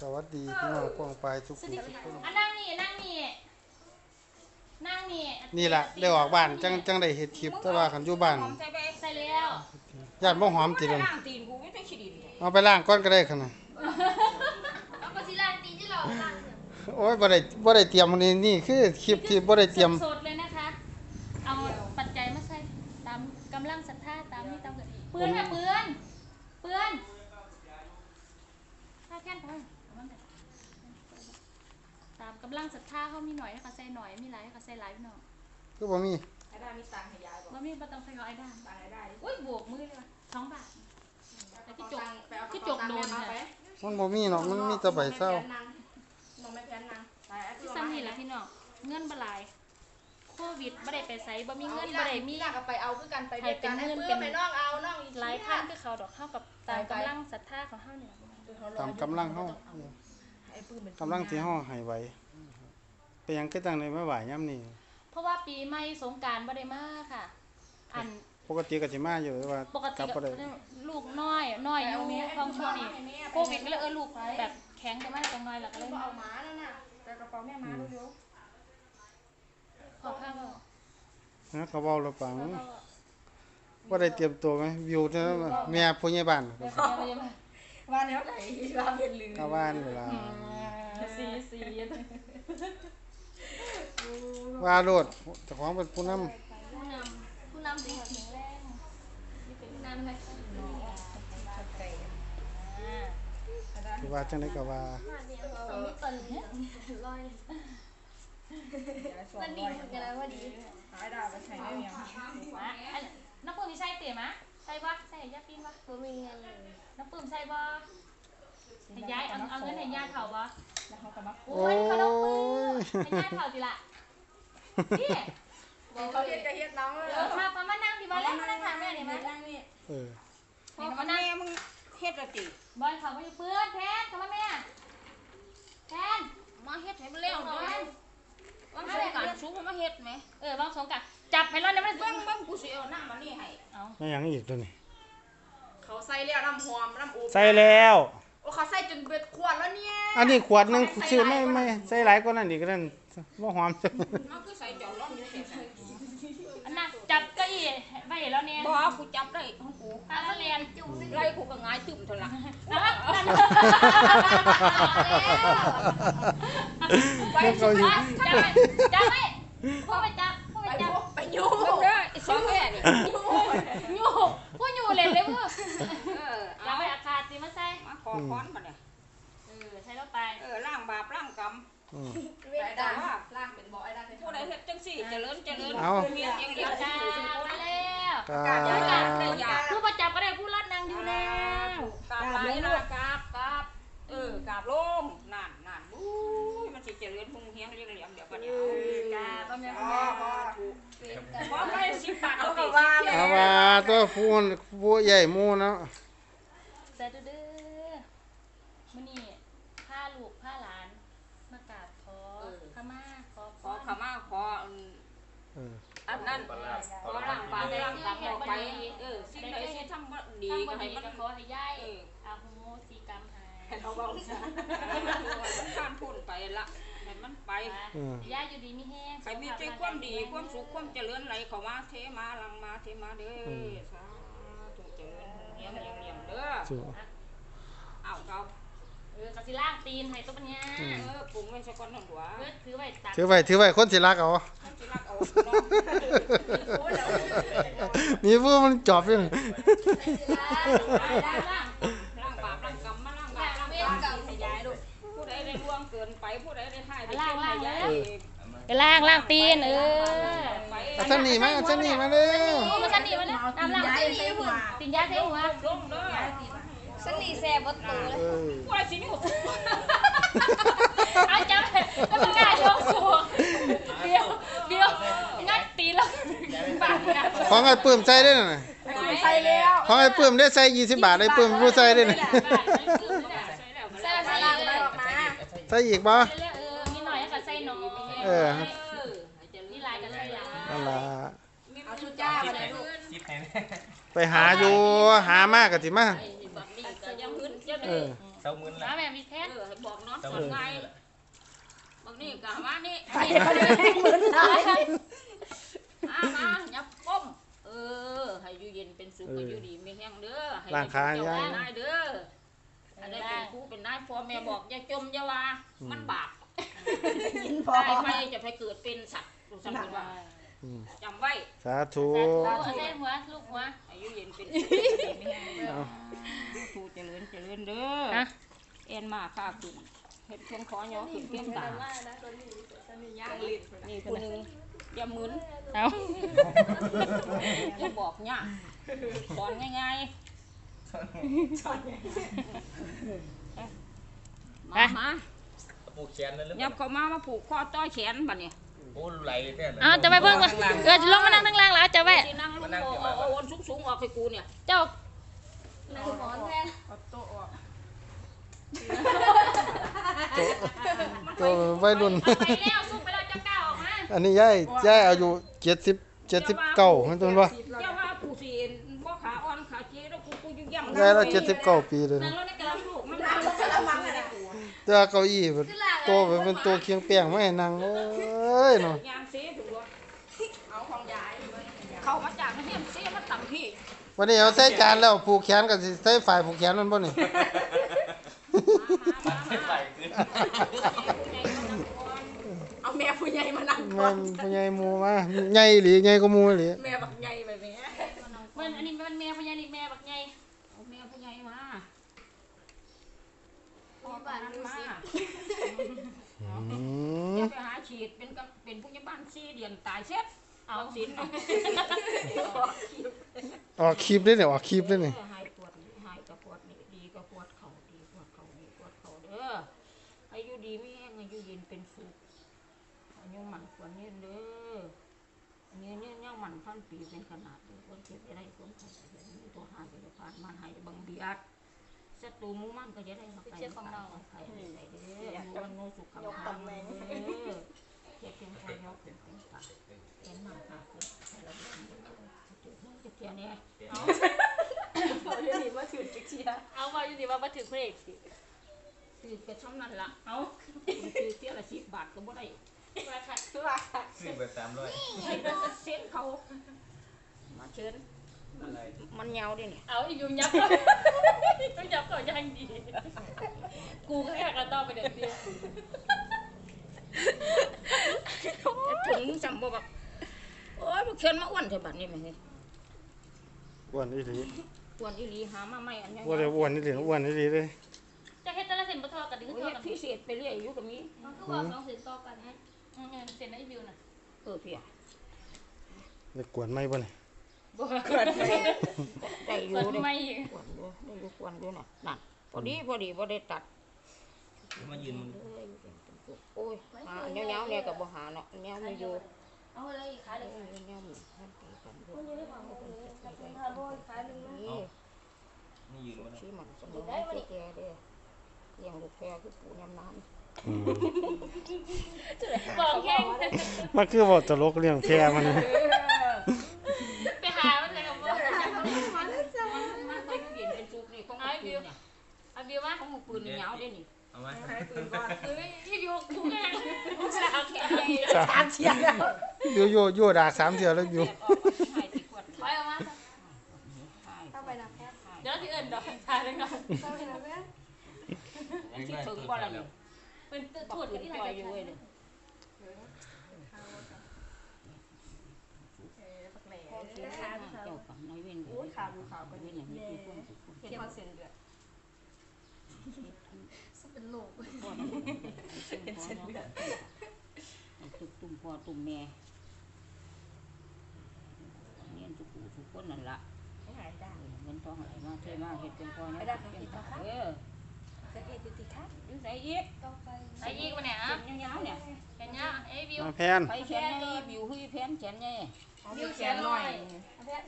สวัสดีพี่น้องกวางปลายทุกสวัผู้สดีทุกค่ะคนอะนั่งนี่นั่งนี่นั่งนี่นี่ล่ะได้ออกบ้านจังจังได้เฮ็ดคลิปแต่ว่าคันอยู่บ้านใส่ไปใส่แล้วญาติบ่หอมติเลยล่างตีนกูไม่ต้องขี้ดินเลยเอาไปล้างก่อนก็ได้คั่นน่ะเอาก็สิล่างตีนที่เราล่างเถอะโอ้ยบ่ได้บ่ได้เตรียมนี่นี่คือคลิปที่บ่ได้เตรียมสดๆเลยนะคะ เอาปัจจัยมาใส่ตามกำลังศรัทธาตามนี่ตามเกิดเปื้อนค่ะเปื้อนเปื้อนถ้าแค่นไปตามกำลังศรัทธาเขามีหน่อยให้เขาใส่หน่อย มีหลายให้เขาใส่หลายพี่น้องคือบ่มีไอ้ด้ามีตังค์ให้ยายบอกว่ามีบ่ต้องใส่ร้อยด้านตังค์ไอ้ได้อุ้ยบวกมือเลยว่ะสองบาทแต่ที่จกไปเอาที่จกโดนเอาค่ะไปมันบ่มีเนาะมันมีแต่ใบเศร้าน้องไม่แพ้นนางไปเอาที่ซ้ำนี่แหละพี่น้องเงินบ่หลายโควิดบ่ได้ไปไสบ่มีเงินเอาบ่ได้มีอยากเอาไปเอาคือกันไปให้เป็นเงินเพื่เป็อนไปน้องเอาน้องอีกหลายพันคือเขาดอกเข้ากับตามกำลังศรัทธาของเฮาเนี่ยตามกำลังเฮาไอ้ปื้มเป็นกำลังที่เฮาให้ไว้ เป็นหยังคือจังได๋มาไหวยามนี้เพราะว่าปีใหม่สงกรารบ่ได้มาค่ะ อันปกติก็สิมาอยู่แต่ว่าปกกติลับบ่ก็ได้ลูกน้อยน้อยอยู่ของช่วงนี้โควิดก็เลยเออลูกแบบแข็งกันมาจังน้อยแล้วก็เลยก็มาเอาหมานั่นน่ะแต่กระเป๋าแม่หมาดูอยู่ขอข้าวนะเขาเว้าแล้วปังขอข้าวบ่ได้เตรียมตัวไหมวิวแต่แม่ผู้ใหญ่บ้านเดี๋ยวเขาจะมาว่าแนวไหนว่าเป็นลืมกลับบ้านเวลาสีสี ว่าโลดเจ้าของเป็นผู้นำผู้นำผู้นำสีแข็งแรงผู้นำเลยอ่าคือว่าจังไดก็ว่าสมมติตอนนี้ร้อยมันดีเหมือนกันนะว่าดีไอ้ด้าไปใช้ได้ยังมาอันน้ำปื้มมีใส่เตี๋ยมะใส่บ่ใส่ยาปีนบ่บ่มีเงินเลยน้ำปื้มใส่บ่ให้ย้ายเอาเอาเงินให้ย่าเผาบ่แล้วเขาก็มาโอ้ยเขาน้ำปื้มให้ย่ายเผาสิละ พี่เขาเฮ็ดก็เฮ็ดน้องเลยเออมามามานั่งดิมาเล่นมานั่งทางแม่นี่มานั่งนี่เออพ่อกับแม่มึงเฮ็ดละติบอยเขาไม่เปื้อนแพนเขามาแม่แพนมาเฮ็ดให้มันเร็วแพเด้นว่างสงการสู้มาเฮ็ดไหมเออวางสงกันจับให้ร้อนได้ไหมเบิ่งเบิ่งกูสิเอาน้ำมันนี่ให้เอาแม่หยังอีกตัวนี้เขาใส่แล้วน้ำหอมน้ำอบใส่แล้ว โอ้เขาใส่จนเบ็ดขวดแล้วเนี่ยอันนี้ขวดหนึงซื้อไม่ไม่ใส่หลายกว่านั้นอีกนั่นบ่หอม มันคือใส่จอดร้อนอยู่ในเฮ็ดอันน่ะจับเก้าอี้ไม่เห็นแล้วเนี่ยบ่กูจับได้ของกูตาเขาเรียนไล่กูก็ง่ายตึมเท่านั้นนะครับนั่นไปสิเขาอยู่จับไปจับไปพ่อไปจับพ่อไปไปจับไปอยู่เด้อไอ้สองแม่นี่อยู่พ่ออยู่เลยเลยพ่อ เออ อค้อนมาเนี่ยเออใส่แล้วไปเออล้างบาปล้างกรรมอืมไอ้ด้าล้างเป็นบ่ไอ้ด้าผู้ใดเฮ็ดจังซี่เจริญเจริญเอาเมียอย่างเดียวจ้ามาแล้วกาอย่าอย่าอย่าผู้ประจับก็ได้ผู้รอดนางอยู่แล้วกราบลายนะกราบกราบเออกราบลงนั่นนั่นอุ้ยมันสิเจริญพุ่งเฮียงเรียงเหลี่ยมเดี๋ยวกันเนี่ยจ้าบ้าแม่อ๋บ้าอแม่ถูกเพราะไม่สิบบาทเอาไปว่าเอาว่าตัวผู้ผู้ใหญ่หมู่เนาะแต่เด้อมื้อนี้พาลูกพาหลานมากราบขอขมาขอ ขอขมาขอ เออ อันนั้นขอร่างบาปร่างกรรมออกไปเออสิ่งใดที่ทำบ่ดี ดี ก็ ก็ ให้ ให้ มั มัน นขอให้ยายอาโหสิกรรมให้ ให้เราเบาซะมันผ่านพ้นไปละ ให้มันไปเออยายอยู่ดีมีแห้งใครมีใจความดีความสุขความเจริญไหลเข้ามาเทมาหลังมาเทมาเด้อสาธุเจริญเฮียงเฮียงเฮียงเด้อสู้อ้าวเขาเออกะสิล่างตีนให้ตัวปัญญาเออปรุงไว้สักก่อนหนึ่งหัวเพื่อถือไว้ตักถือไว้ถือไว้คนสิรักเอามันสิรักเอาน้องมีผู้มันจอบอยู่ล่าง ผู้ใดได้ให้ได้เชื่อให้ยายไปล่างล่างตีนเออไปเอาท่านนี่มาเอาท่านนี่มาเร็วโอ้มาสันดีมาแล้วน้ำล่างตีนตีนยาใส่หัวลงเด้อสนีแซ่บบ่ตูเออผู้ใดสินิ้วเอาจับแล้วมันง่ายท้องสูงเบี้ยวเบี้ยวงัดตีนแล้วปากงัดของไอ้ปื้มใส่ได้น่ะใส่แล้วของไอ้ปื้มได้ใส่20บาทไอ้ปื้มผู้ใส่ได้น่ะใส่ใส่ ไปออกมา ใส่อีกบ่เรื่อยๆเออมีหน่อยก็ใส่น้อยเออมีหลายก็ใส่หลายนั่นล่ะเอาชุดจ้ามาเลยลูกซิปให้แม่ไปหาอยู่หามากก็สิมาก็ยังพื้นเจ้าเอเด้อสามื้นละน้าแม่มีแท้เออให้บอกนอนเจ้าสอมื้นนไงละบางนี่กะมานี่ไปเขาเลยเหมือนตายมามายับก้มเออ ให้อยู่เย็นเป็นสุขให้อยู่ดีไม่แห้งเด้อให้ได้เป็นเจ้าเป็นนายเด้อ อันได้เป็นผู้เป็นนายพ่อแม่บอกอย่าจมอย่าว่ามันบาปยินพอตายไปจะไปเกิดเป็นสัตว์ดูสัตว์ว่าอืมจำไว้สาธุสาธุเอาเส้นหัวลูกหัวอายุเย็นเป็นสุขไม่แห้งเด้อทูเจริญเจริญเด้อฮะเอ็นมาค่าขึ้นเฮ็ดเพียงขอยอขึ้นเพียงตานี่ผู้หนึงอย่าหมุนเอา อย่าบอกเนี่ยสอนง่ายๆ มามาผูกแขนนั่นเลยยับเข้ามามาผูกคอต้อยแขนบัดนี้โอ้ไหลแท้เลยเอาจะไปเบิ่งก่อนเออจะลงมานั่งข้างล่างแล้วจะไว้สินั่งลงโอ้โอ้โอนสูงๆออกให้กูเนี่ยเจ้าหมอนแทนเอาโต๊ะออกตัววัยรุ่นเอาไปแล้วสุกไปแล้วจะก้าวออกมาอันนี้ยายยายอายุเจ็ดสิบเจ็ดสิบเก้าเห็นตัวบ่ อย่าว่าผู้สิบ่ขาอ่อนขาเจ๊แล้วกูกูอ ยู่ยังยายเราเจ็ดสิบเก้าปีเลยนั่นะงรถในกระลำลูกมันนั่งรถกระมังอะนะแต่ว่าเก้าอี้เป็นตัวเป็นตัวเคียงแป้งไม่ให้นั่งเอ้ยเนาะยางเสียถูกเอาของยายเข้ามาจากเฮียมเสียมาต่ำพี่วันนี้เอาใส่จานแล้วผูกแขนกับสิใส่ฝ่ายผูกแขนมันบ่นี่ไม่ไหลขึ้นเอาแม่ผู้ใหญ่มานั่งก่อมันนผู้ใหญ่หมู่มาใหญ่อีหลีใหญ่กว่าหมู่อีหลีแม่บัก ผู้ใหญ่มาพ่อบ้านดูสิอืมจะไปหาฉีดเป็นกำเป็นผู้ใหญ่บ้านสี่เดือนตายเช็ดเอาสินออกคลิปได้เนี่ยออกคลิปได้เนี่ยหายปวดหายกระปวดนี่ดีกระปวดเข่าดีปวดเข่าดีปวดเข่าเด้ออายุดีไม่แห้งอายุเย็นเป็นสุขอายุหมันควรเย็นเด้ออั นนี้เนี่ยังมันพันปีเป็นขนาดเด้อคนเจ็บอะไรคนไข้ก็จะมีตัวหายจะผ่านมันหายบังเบียดศัตรูมูมันก็จะได้มาไกลของเราไกลได้เด้อมูวันโนสุขภาพเด้อเจ็บเพียงพอยกขึ้นเป็นตาเห็นมันหาขึ้นให้เราจุดนี้จะเทียนเนี่ยเขาจะหนีมาถือจิกเชียเอาว่าอยู่ดีว่ามาถึงเพลงสิซื้อกระช่ำนั่นละเอาซื้อเทียวละสิบบาทก็บ่ได้ มาค่ะว่าซื้อไปสามร้อยเส้นเขามาเชิญอะไรมันยาวดิเนี่ยเอาอีกอยู่ยับต้องยับก่อนยังดี กูก็แค่กระต้อไปเด็ดเดียวจะถึงจำบ่แบบโอ้ยพวกเชิญมาอ้วนเถอะบัดนี้ไหมเฮ้ยอ้วนอีหลีอ้วนอีหลีหามาไม่อันนี้บ่ได้อ้วนอีหลีอ้วนอีหลีเลยจะเฮ็ดแต่ละเส้นบ่ทอกันดึงโอ้ยทอเฮ็ดกันพิเศษไปเรื่อยอยู่กับมีมันก็ว่าสองเส้นต่อกันฮะอืม เส้นไอ้บิวน่ะเออพี่อะได้กวนไหมบ่นี่บ่ได้อยู่เปิดเด้ไม่กวนอยู่ได้อยู่กวนอยู่น่ะนั่นพอดีพอดีบ่ได้ตัดมายืนมันโอ้ยหาอันเนี้ยๆเนี่ยก็บ่หาเนาะอันเนี้ยไม่อยู่เอาเลยขายเลยอันเนี้ยมันมันตีกันอยู่คุณอยู่ในฝั่งของเลยถ้าคุณทาโบขายหนึ่งนี่นี่ยืนมันชี้มันสมองคือแกเด้เลี้ยงลูกแพรคือปู่ยำน้ำอืม บอกแข้งมันคือบ่ตลกเรื่องแพรมันนี่ไปหามันเลยกับว่ามันก็อยู่เย็นเป็นสุขนี่ของมือปืนเนี่ยเอาบิวมาของมือปืนนี่เหงาเด้นี่เอาไหมเอ้ยอีบิวกูแข้งสาวแข้งสามเชียร์แล้วอยู่อยู่อยู่ดากสามเที่ยวแล้วอยู่ให้ติขวดไปออกมาเข้าไปนะแพทเดี๋ยวที่เอิ้นดอกทายเลยเนาะเข้าไปนะแพทที่ถึงบ่ล่ะนี่ เป็นบัถูกดปืกันนที่ไหนปล่อยออยู่ยู่เว้ยเด้อเจ้ากับนายเว้นโอ้ยขาวดูขาวกันเว้นอย่างนี้คือความสุขเขียนมาเส้นเดือดเป็นโลกเป็นเส้นเลือดตุกตุ่มพ่อตุ่มแม่เนียนทุกผู้ทุกคนนั่นล่ะหายได้เงินทองไหลมาเทมาเฮ็ดเป็นพ่อเนี่ยเป็นตาเออจะเอติติคัทอยู่ใส่อีกต้ องไปไอ้อีกวะเนี่ยอะเป็นยาวๆเนี่ยเห็นยังไอ้บิวมาแพนไปเขียนในบิว huy แผนเขียนไงบิวเขียนหน่อยแพท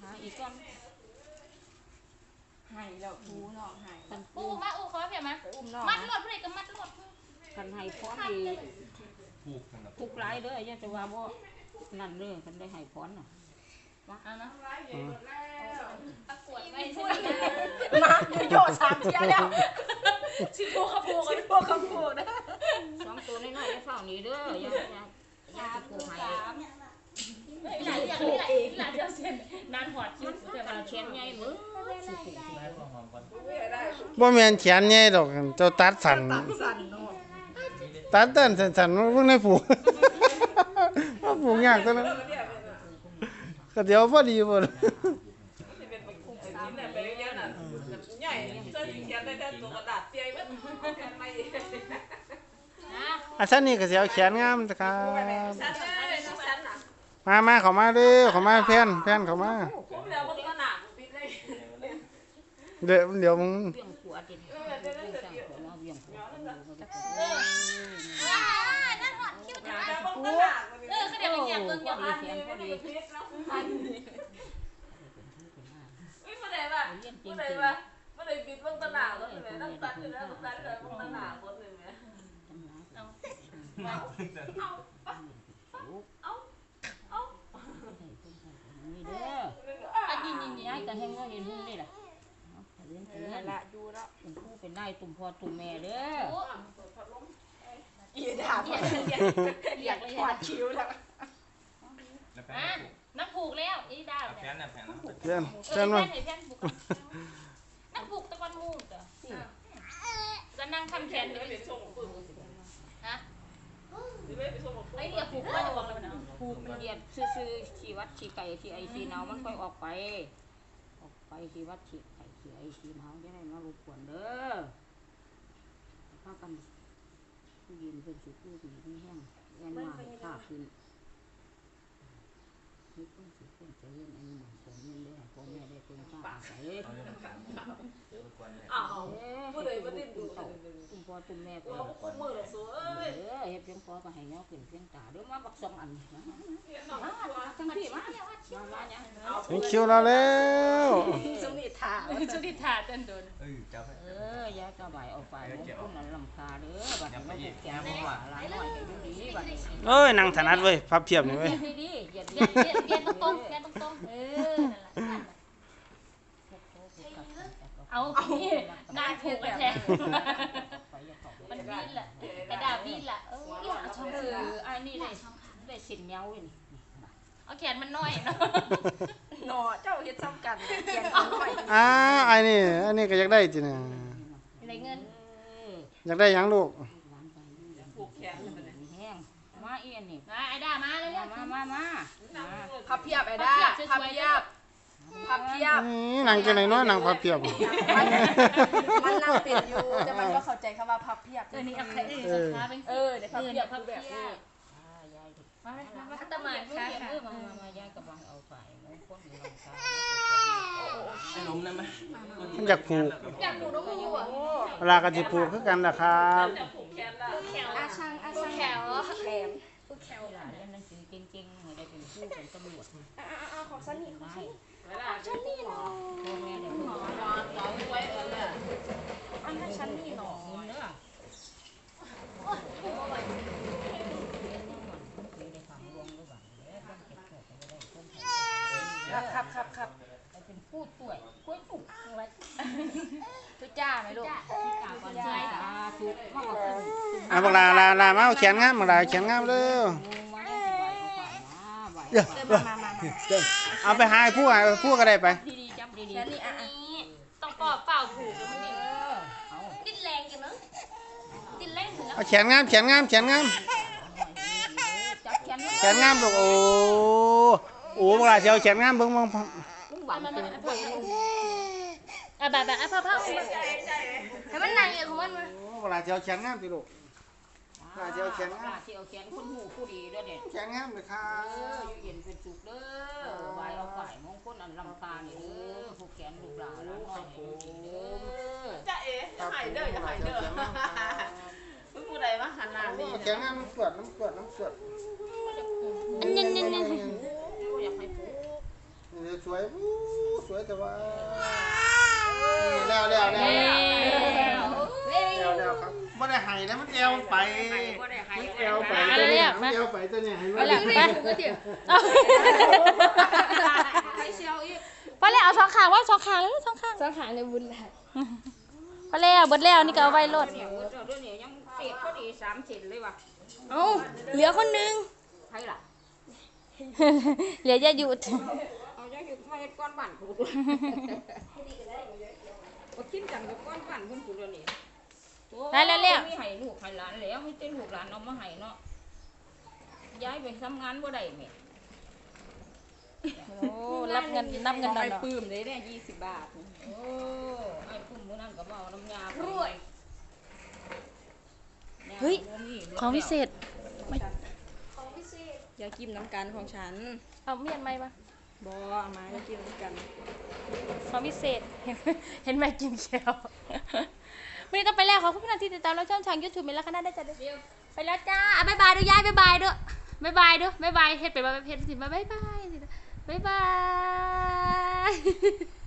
หาอีกก่อนหายแล้วหูน้องหายกันอู้มาอู้ขอเพียงมาไปอุ้มน้องมัดรวดผู้ใดก็มัดรวดกันให้พรดีผูกนะครับทุกหลายเด้ออย่าจะว่าบ่นั่นเด้อกันได้ให้พรน่ะเอานะอืมประกวดไม่พูใช่ดมาโยโย่สามเชียร์แล้ว เสิโพกระโพกกันโพกกระโพกนะสองตัวน้อยๆจะเฝ้านี้เด้ออย่าอย่าอย่าสิปลูกให้หลานอยากหลานหลานเดียวเส้นนานหอดคิ้วแต่กัว่านเชียนใหญ่มือสิปลูกให้ได้พอหอมก่อนบ่แม่นแขนใหญ่ดอกเจ้าตัดสั่นสั่นเนาะตัดเต้นสั่นๆมันเพิ่งได้ผูกว่าผูกยากตัวนั้นก็เดี๋ยวพอดีบ่สิเป็นไปคุมสิเนี่ยไปเรื่อยๆน่ะใหญ่เส้นเขียนได้แต่ตัวกระดาษเปียมันแทนไม่นะอาซันนี่ก็สิเอาแขนงามนะครับ ฉันเลยฉันน่ะมามาเข้ามาเด้อเข้ามาแพนแพนเข้ามา ผมแล้วมันก็หนักปิดเลยเดี๋ยวเดี๋ยวมึงเบี่ยงขวดดิเออเดี๋ยวๆๆๆเอาเบี่ยงขวดนั่นหอดคิ้วหนักมันก็หนักเออเขาเดี๋ยวไปเหยียบเบิ่งเหยียบพออันดีเสียงพอดีพิษแล้วพันไม่มาได้ป่ะเรียนจริมางได้ป่ะ ได้ปิดมันก็หนักแล้วเลยต้องตัดอยู่แล้วตัดเลยมันก็หนักหมดเลยเนี่ยนี่เด้ออันนี้นี่ย้ายกันให้งอเห็นหุ่นนี่ล่ะเรียนเรียนละดูแล้วเป็นผู้เป็นได้ตุ่มพ่อตุ่มแม่เด้ออีดาบอยากกวาดคิ้วแล้วแล้วแฟอะนน้ำผูกแล้วอีดาเอาแฟนน่ะแฟนน่ะแพนเอแพอนมาแฟนไอ้แฟนผูกน้ำผูกตะวันมูกจ้ะจะนั่งทำแขนไม่เดี๋ยวไปส่งปืนฮะไม่ไปส่งปืนไอ้เดี๋ยวผูกก็จะบอกแล้วนะผูกมันเรียนซื่อๆชีวัดชีไก่ชีไอชีเนามันค่อยออกไป ออกไปชีวัดชีไก่ชีไอชีเนาจะได้มารบกวนเด้อพากันผู้ยินเป็นสุผู้ดีไม่แห้งแอนมาข้าขึ้นนี่ต้องสุคนใจเย็นอันนี้หมัน ผมเงินได้พ่อแม่ได้คนข้าอาศัยเอาเรื่องเดี๋ยวก่อนเนี่ยอ้าวผู้ใดมาดิ้นดูตุ้มพ่อตุ้มแม่ไปเราคุ้มมือเราสวยเออเฮ็ดเพียงพอก็ให้เงาขึ้นเพียงตาเดี๋ยวมาบักสองอันนะเห็นหน่อยทั้งที่มามามาเนี่ยมีคิวเราแล้วสมิธาจุดิถาเต้นโดนเออจับไปเออยายสบายออกไปมงคลนั้นลำคาเด้อบัดนี้มาผูกแขนมาว่าหลานน้อยก็อยู่ดีบัดนี้เอ้ยนั่งถนัดเว้ยพับเทียบนี่เว้ยดีดีเหยียดเรียนเรียนเรียนตรงๆเรียนตรงๆเออนั่นแหละ เอาพี่นานผูกกันแท้มันบินแหละกระดาษบินแหละเอออีหลาช่องเอเออออันนี้ได้ได้สินเงานี่เอาแขนมันน้อยเนาะหนอเจ้าเฮ็ดซ้ำกันเขียนเอาหน่อยอ่าอันนี้อันนี้ก็อยากได้จิเนี่ยอะไรเงินอยากได้หยังลูกผูกแขนเลยแห้งมาเอียนนี่มาไอ้ดามาเลยมามามามาพับเพียบไอ้ด้าพับเพียบ พับเพียบนี่นั่งจังไหนเนาะนั่งพับเทียบ มันนั่งติดอยู่ แต่มันก็เข้าใจคำว่าพับเพียบ เออนี่เอาใครเออขาเป็นเออเดี๋ยวพับเพียบพับแบเพีบยนี้มามามาตะหมายค่ะค่ะค่ะ มามามายายกำลังเอาฝ่ายมงคลลำคาไอ้ล้มได้ไหมมันอยากผูก อยากผูกน้องผูกอะเวลาก็สิผูกคือกันนะครับจะผูกแขนละแขวอาช่างอาช่างแขวแขวผูกแขวเวลาเรียนหนังสือเก่งๆให้ได้เป็นผู้เป็นตำรวจของสนิทได้เวลาฉันนี่เนาะพ่อแม่ได้ผู้น อนนอนไว้เอออันนั้นฉันนี่เนาะเงินเด้อโอ้ยผูกเอาไว้ครับครับครับเป็นผู้ต่วยผู้ตุกไว้ทุจ้าไหมลูกที่ตาวันใจสาธุมากกว่าคุณอะบักลาลาลามาเอาแขนงามบักลาเอาแขนงามเร็วมาให้สบายเอาฝ่ายมาไหวเดี๋ยวมามามา เอาไปหาผู้อะผู้ก็ได้ไป ดีๆจับดีๆอันนี้อันนี้ต้องปอบเปล่าผูกแล้วมันนี่เอาดิ้นแรงจังเนาะดิ้นแรงถึงแล้วเอาแขนงามแขนงามแขนงามจับแขนแขนงามลูกโอ้โอ้บักลาสิเอาแขนงามเบิ่งเบิ่งลุงหวานเป็นผู้ลุงอะแบบแบบอะพ่อพ่อให้มันนั่งเองของมันมาโอ้บักลาสิเอาแขนงามสิลูก ลาเจียวแขนลาเจียวแขนคนหูผู้ดีเด้อเด็ดแขนงามเลยครัเอบออยู่เย็นเป็นสุขเด้อไหวเอาฝ่ายมงคลอันลำตานี่เด้อผู้แขนลูกหลานน้อยให้อยู่ดีเด้อจะเอ๋จะหายเด้อจะหายเด้อมึงผู้ใดมาหันหน้านี่เอาแขนงามน้ำเกลือน้ำเกลือน้ำเกลืออันนี้นี่นี่อยากให้ผู้นี่สวยอู้สวยแต่ว่านี่แล้วแล้วแล้วเอ้แล้วยแล้วแล้วครับ ไม่ได้ให้แล้วมันเอวไปบ่ได้ให้มันเอวไปตัวเนี้มันเอวไปตัวเนี้ให้มันไปเอาใครเชียวอีกไปเลยเอาสองขางว่าสองขางเลยสองขางสาขาในบุญแหละมพอแล้วเบิดแล้วนี่ก็เอาไว้รถเดี๋ยเดี๋ยวนี้ยังเศษพอดีสามเศษเลยว่ะเอ้าเหลือคนหนึงใครล่ะเหลือยาหยุดเอาจะอยู่เฮ็ดก้อนบ้านกูด้วยบ่กินจังกับก้อนบ้านเพิ่นกูเดี๋ยวนี้ ได้แล้วแล้ว มีให้ลูกให้หลานแล้วมีแต่ลูกหลานเอามาให้เนาะย้ายไปทำงานบ่ได้แม่โอ้รับเงินนับเงินของดอไอ้นปื้มเลยเนี่ยยี่สิบบาทโอ้ไอ้พุ่มมื้อนั้นก็มาเอาน้ำยาไปรวยแนวเฮ้ย บ่มีบิดของพิเศษอย่ากินน้ำกันของฉันเอาเมียนไหมปะบอเอามาอย่ากินน้ำกันของพิเศษ เห็นเห็นไหมกินแก้ว วันนี้ต้องไปแล้วขอบคุณที่ติดตามเราช่องทางยูทูบมีแล้วคณะได้จัดเด้อไปแล้วจ้าอะบ๊ายบายดูยายบ๊ายบายด้วยบ๊ายบายด้วยบ๊ายบายเฮ็ดไปบ๊ายบายเฮ็ดสิบ๊ายบายบ๊ายบายบ๊ายบาย